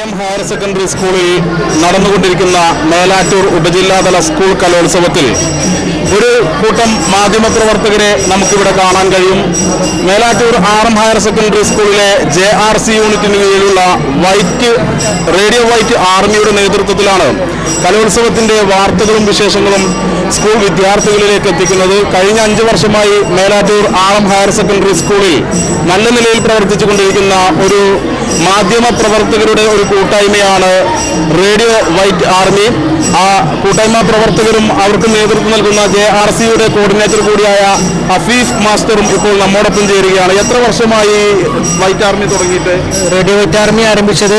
M higher secondary സ്കൂളിൽ നടന്നുകൊണ്ടിരിക്കുന്ന Melattur ഉപജില്ലാതല school കലോത്സവത്തിൽ ഒരു കൂട്ടം മാധ്യമപ്രവർത്തകരെ നമുക്കിവിടെ കാണാൻ കഴിയും. Melattur R M higher secondary സ്കൂളിലെ ജെ ആർ സി യൂണിറ്റിന് കീഴിലുള്ള വൈറ്റ് റേഡിയോ വൈറ്റ് ആർമിയുടെ നേതൃത്വത്തിലാണ് കലോത്സവത്തിന്റെ വാർത്തകളും വിശേഷങ്ങളും സ്കൂൾ വിദ്യാർത്ഥികളിലേക്ക് എത്തിക്കുന്നത് കഴിഞ്ഞ അഞ്ച് വർഷമായി മേലാറ്റൂർ എം ഹയർ സെക്കൻഡറി സ്കൂളിൽ നല്ല നിലയിൽ പ്രവർത്തിച്ചുകൊണ്ടിരിക്കുന്ന ഒരു മാധ്യമ പ്രവർത്തകരുടെ ഒരു കൂട്ടായ്മയാണ് റേഡിയോ വൈറ്റ് ആർമി. ആ കൂട്ടായ്മ പ്രവർത്തകരും അവർക്ക് നേതൃത്വം നൽകുന്ന ജെ ആർ സിയുടെ കോർഡിനേറ്റർ കൂടിയായ ഹഫീഫ് മാസ്റ്ററും ഇപ്പോൾ നമ്മോടൊപ്പം ചേരുകയാണ്. എത്ര വർഷമായി വൈറ്റ് ആർമി തുടങ്ങിയിട്ട്? റേഡിയോ വൈറ്റ് ആർമി ആരംഭിച്ചത്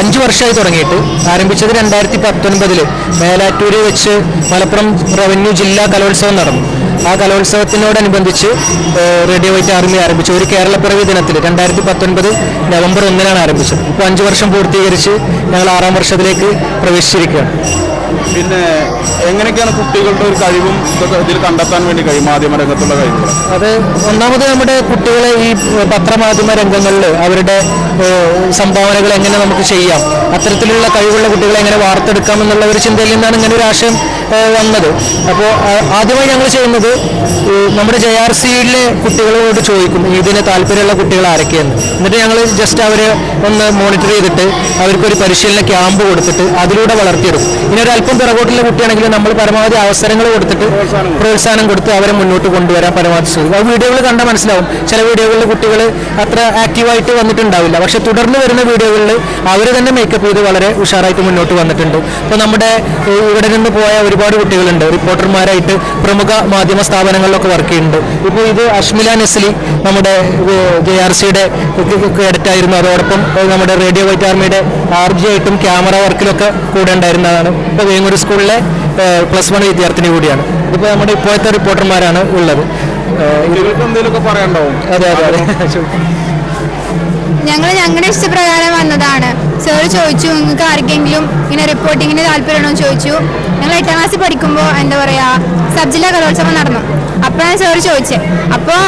അഞ്ച് വർഷമായി തുടങ്ങിയിട്ട്. ആരംഭിച്ചത് രണ്ടായിരത്തി പത്തൊൻപതിൽ മേലാറ്റൂര് വെച്ച് മലപ്പുറം റവന്യൂ ജില്ലാ കലോത്സവം നടന്നു. ആ കലോത്സവത്തിനോടനുബന്ധിച്ച് റേഡിയോ വൈറ്റ് ആർമി ആരംഭിച്ചു. ഒരു കേരളപ്പിറവി ദിനത്തിൽ രണ്ടായിരത്തി പത്തൊൻപത് നവംബർ ഒന്നിനാണ് ആരംഭിച്ചത്. ഇപ്പോൾ അഞ്ച് വർഷം പൂർത്തീകരിച്ച് ഞങ്ങൾ ആറാം വർഷത്തിലേക്ക് പ്രവേശിച്ചിരിക്കുകയാണ്. പിന്നെ എങ്ങനെയൊക്കെയാണ് കുട്ടികളുടെ ഒരു കഴിവും ഇതിൽ കണ്ടെത്താൻ വേണ്ടി കഴിയും മാധ്യമ രംഗത്തുള്ള കഴിവുകൾ അത് ഒന്നാമത് നമ്മുടെ കുട്ടികളെ ഈ പത്രമാധ്യമ രംഗങ്ങളിൽ അവരുടെ സംഭാവനകൾ എങ്ങനെ നമുക്ക് ചെയ്യാം അത്തരത്തിലുള്ള കഴിവുള്ള കുട്ടികളെ എങ്ങനെ വാർത്തെടുക്കാം എന്നുള്ള ഒരു ചിന്തയിൽ നിന്നാണ് ഇങ്ങനെ ഒരു ആശയം വന്നത്. അപ്പോൾ ആദ്യമായി ഞങ്ങൾ ചെയ്യുന്നത് നമ്മുടെ ജെ ആർ സിയിലെ കുട്ടികളോട് ചോദിക്കും ഇതിന് താല്പര്യമുള്ള കുട്ടികൾ ആരൊക്കെയെന്ന്? എന്നിട്ട് ഞങ്ങൾ ജസ്റ്റ് അവരെ ഒന്ന് മോണിറ്റർ ചെയ്തിട്ട് അവർക്കൊരു പരിശീലന ക്യാമ്പ് കൊടുത്തിട്ട് അതിലൂടെ വളർത്തിയെടുക്കും. ഇനി ഒരു അല്പം പിറകോട്ടുള്ള കുട്ടിയാണെങ്കിൽ നമ്മൾ പരമാവധി അവസരങ്ങൾ കൊടുത്തിട്ട് പ്രോത്സാഹനം കൊടുത്ത് അവരെ മുന്നോട്ട് കൊണ്ടുവരാൻ പരമാവധി ശ്രമിക്കും. ആ വീഡിയോകൾ കണ്ടാൽ മനസ്സിലാവും. ചില വീഡിയോകളിൽ കുട്ടികൾ അത്ര ആക്റ്റീവായിട്ട് വന്നിട്ടുണ്ടാവില്ല. പക്ഷെ തുടർന്ന് വരുന്ന വീഡിയോകളിൽ അവർ തന്നെ മേക്കപ്പ് ചെയ്ത് വളരെ ഉഷാറായിട്ട് മുന്നോട്ട് വന്നിട്ടുണ്ട്. അപ്പോൾ നമ്മുടെ ഇവിടെ നിന്ന് പോയ ഒരുപാട് കുട്ടികളുണ്ട്. റിപ്പോർട്ടർമാരായിട്ട് പ്രമുഖ മാധ്യമ സ്ഥാപനങ്ങളിലൊക്കെ വർക്ക് ചെയ്യുന്നുണ്ട്. ഇപ്പോൾ ഇത് അഷ്മില നെസ്ലി നമ്മുടെ ജെ ആർ സിയുടെ ആയിരുന്നു. അതോടൊപ്പം നമ്മുടെ റേഡിയോ വൈറ്റ് ആർമിയുടെ ആർ ജി ആയിട്ടും ക്യാമറ വർക്കിലൊക്കെ കൂടെ ഉണ്ടായിരുന്നതാണ്. ഇപ്പോൾ വേങ്ങൂർ സ്കൂളിലെ പ്ലസ് വൺ വിദ്യാർത്ഥിനി കൂടിയാണ്. ഇപ്പോൾ നമ്മുടെ ഇപ്പോഴത്തെ റിപ്പോർട്ടർമാരാണ് ഉള്ളത്. അതെ അതെ അതെ. ഞങ്ങൾ ഞങ്ങളുടെ ഇഷ്ടപ്രകാരം വന്നതാണ്. സാർ ചോദിച്ചു നിങ്ങൾക്ക് ആർക്കെങ്കിലും ഇങ്ങനെ റിപ്പോർട്ടിങ്ങിന് താല്പര്യമാണോ എന്ന് ചോദിച്ചു. ഞങ്ങൾ എട്ടാം ക്ലാസ്സിൽ പഠിക്കുമ്പോൾ എന്താ പറയാ സബ് ജില്ലാ കലോത്സവം നടന്നു. അപ്പോഴാണ് സാർ ചോദിച്ചത് അപ്പോൾ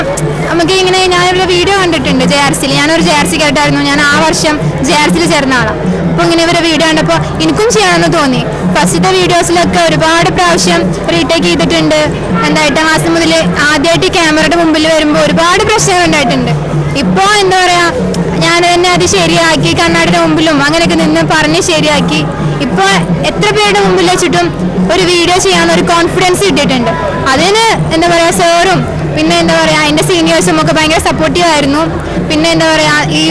നമുക്ക് ഇങ്ങനെ ഞാനൊരു വീഡിയോ കണ്ടിട്ടുണ്ട് ജെ ആർ സിയിൽ ഞാനൊരു ജെ ആർ സി കേട്ടായിരുന്നു. ഞാൻ ആ വർഷം ജെ ആർ സിയിൽ ചേർന്ന ആളാണ് അപ്പോൾ ഇങ്ങനെ ഇവരെ വീഡിയോ കണ്ടപ്പോൾ എനിക്കും ചെയ്യണമെന്ന് തോന്നി. ഫസ്റ്റത്തെ വീഡിയോസിലൊക്കെ ഒരുപാട് പ്രാവശ്യം റീടേക്ക് ചെയ്തിട്ടുണ്ട്. എന്താ എട്ടാം മാസം മുതൽ ആദ്യമായിട്ട് ക്യാമറയുടെ മുമ്പിൽ വരുമ്പോൾ ഒരുപാട് പ്രശ്നങ്ങൾ ഉണ്ടായിട്ടുണ്ട്. ഇപ്പോൾ എന്താ പറയുക ഞാൻ തന്നെ അത് ശരിയാക്കി കണ്ണാടിയുടെ മുമ്പിലും അങ്ങനെയൊക്കെ നിന്ന് പറഞ്ഞ് ശരിയാക്കി. ഇപ്പോൾ എത്ര പേരുടെ മുമ്പിൽ വെച്ചിട്ടും ഒരു വീഡിയോ ചെയ്യാൻ ഒരു കോൺഫിഡൻസ് കിട്ടിയിട്ടുണ്ട്. അതിന് എന്താ പറയുക സാറും പിന്നെ എന്താ പറയുക എന്റെ സീനിയേഴ്സും ഒക്കെ ഭയങ്കര സപ്പോർട്ടീവ് ആയിരുന്നു. പിന്നെ എന്താ പറയുക ഈ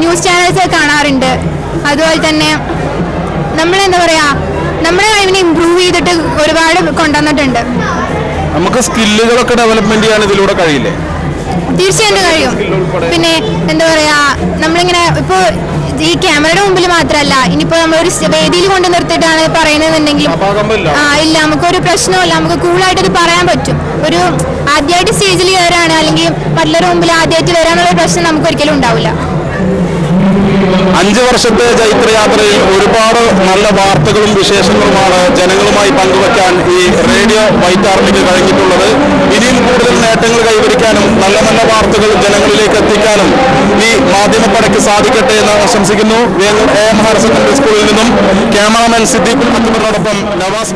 ന്യൂസ് ചാനൽസ് കാണാറുണ്ട്. അതുപോലെ തന്നെ നമ്മളെന്താ പറയാ നമ്മുടെ കഴിവിനെ ഇമ്പ്രൂവ് ചെയ്തിട്ട് ഒരുപാട് കൊണ്ടുവന്നിട്ടുണ്ട്. നമുക്ക് സ്കില്ലുകളൊക്കെ ഡെവലപ്മെന്റ് ചെയ്യാൻ ഇതിലൂടെ കഴിയില്ലേ? തീർച്ചയായിട്ടും കഴിയും. പിന്നെ എന്താ പറയാ നമ്മളിങ്ങനെ ഇപ്പോ ഈ ക്യാമറയുടെ മുമ്പിൽ മാത്രമല്ല ഇനിയിപ്പോ നമ്മളൊരു വേദിയിൽ കൊണ്ട് നിർത്തിയിട്ടാണ് പറയുന്നതെന്നുണ്ടെങ്കിൽ. ആ ഇല്ല നമുക്കൊരു പ്രശ്നമില്ല നമുക്ക് കൂളായിട്ട് ഇത് പറയാൻ പറ്റും. ഒരു ആദ്യമായിട്ട് സ്റ്റേജിൽ കയറാണ് അല്ലെങ്കിൽ മറ്റുള്ളവരുടെ മുമ്പിൽ ആദ്യമായിട്ട് വരാനുള്ള പ്രശ്നം നമുക്ക് ഒരിക്കലും ഉണ്ടാവില്ല. അഞ്ച് വർഷത്തെ ചൈത്രയാത്രയിൽ ഒരുപാട് നല്ല വാർത്തകളും വിശേഷങ്ങളുമാണ് ജനങ്ങളുമായി പങ്കുവയ്ക്കാൻ ഈ റേഡിയോ വൈറ്റ് ആർമിക്ക് കഴിഞ്ഞിട്ടുള്ളത്. ഇനിയും കൂടുതൽ നേട്ടങ്ങൾ കൈവരിക്കാനും നല്ല നല്ല വാർത്തകൾ ജനങ്ങളിലേക്ക് എത്തിക്കാനും ഈ മാധ്യമപ്പടയ്ക്ക് സാധിക്കട്ടെ എന്ന് ആശംസിക്കുന്നു. എ എം ഹയർ സെക്കൻഡറി സ്കൂളിൽ നിന്നും ക്യാമറാമാൻ സിദ്ദീഖ് അക്ബറിനോടൊപ്പം നവാസ്